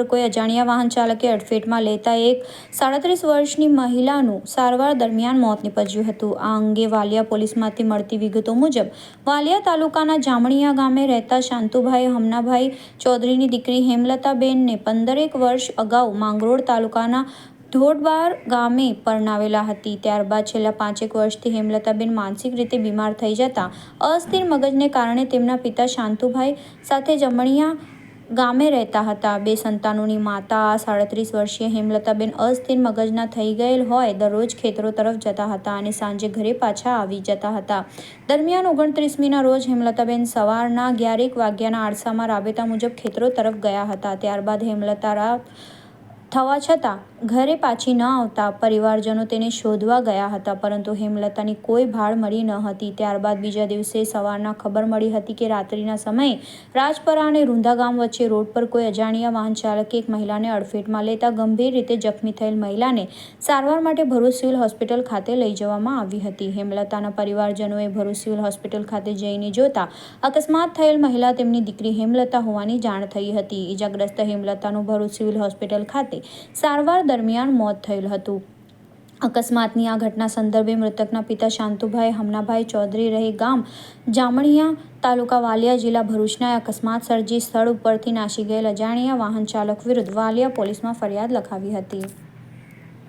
કોઈ અજાણ્યા વાહન ચાલકે અડફેટમાં લેતા એક સાડત્રીસ વર્ષની મહિલાનું સારવાર દરમિયાન મોત નીપજ્યું હતું. આ અંગે વાલિયા પોલીસમાંથી મળતી વિગતો મુજબ, વાલિયા તાલુકાના જામણીયા ગામે રહેતા શાંતુભાઈ હમનાભાઈ ચૌધરીની દીકરી હેમલતાબેનને પંદરેક વર્ષ અગાઉ માંગરોળ તાલુકાના ધોડબાર ગામે પરણાવેલા હતી. ત્યારબાદ છેલ્લા પાંચેક વર્ષથી હેમલતાબેન માનસિક રીતે બીમાર થઈ જતા અસ્થિર મગજને કારણે તેમના પિતા શાંતુભાઈ સાથે જમણિયા ગામે રહેતા હતા. બે સંતાનોની માતા સાડત્રીસ વર્ષીય હેમલતાબેન અસ્થિર મગજના થઈ ગયેલ હોય દરરોજ ખેતરો તરફ જતા હતા અને સાંજે ઘરે પાછા આવી જતા હતા. દરમિયાન ઓગણત્રીસમીના રોજ હેમલતાબેન સવારના અગિયારેક વાગ્યાના આરસામાં રાબેતા મુજબ ખેતરો તરફ ગયા હતા. ત્યારબાદ હેમલતા રાત થવા છતાં, ઘરે પાછી ન આવતા પરિવારજનો તેને શોધવા ગયા હતા, પરંતુ હેમલતાની કોઈ ભાળ મળી ન હતી. ત્યારબાદ બીજા દિવસે સવારના ખબર મળી હતી કે રાત્રિના સમયે રાજપરા અને રૂંધા ગામ વચ્ચે રોડ પર કોઈ અજાણ્યા વાહન ચાલકે એક મહિલાને અડફેટમાં લેતા ગંભીર રીતે જખમી થયેલ મહિલાને સારવાર માટે ભરૂચ સિવિલ હોસ્પિટલ ખાતે લઈ જવામાં આવી હતી. હેમલતાના પરિવારજનોએ ભરૂચ સિવિલ હોસ્પિટલ ખાતે જઈને જોતા અકસ્માત થયેલ મહિલા તેમની દીકરી હેમલતા હોવાની જાણ થઈ હતી. ઈજાગ્રસ્ત હેમલતાનું ભરૂચ સિવિલ હોસ્પિટલ ખાતે સારવાર દરમિયાન મોત થયેલ હતું. અકસ્માતની આ ઘટના સંદર્ભે મૃતકના પિતા શાંતુભાઈ હમનાભાઈ ચૌધરી રહે ગામ જામણિયા તાલુકા વાલિયા જિલ્લા ભરૂચના અકસ્માત સર્જી સ્થળ ઉપરથી નાસી ગયેલ અજાણ્યા વાહન ચાલક વિરુદ્ધ વાલિયા પોલીસમાં ફરિયાદ લખાવી હતી.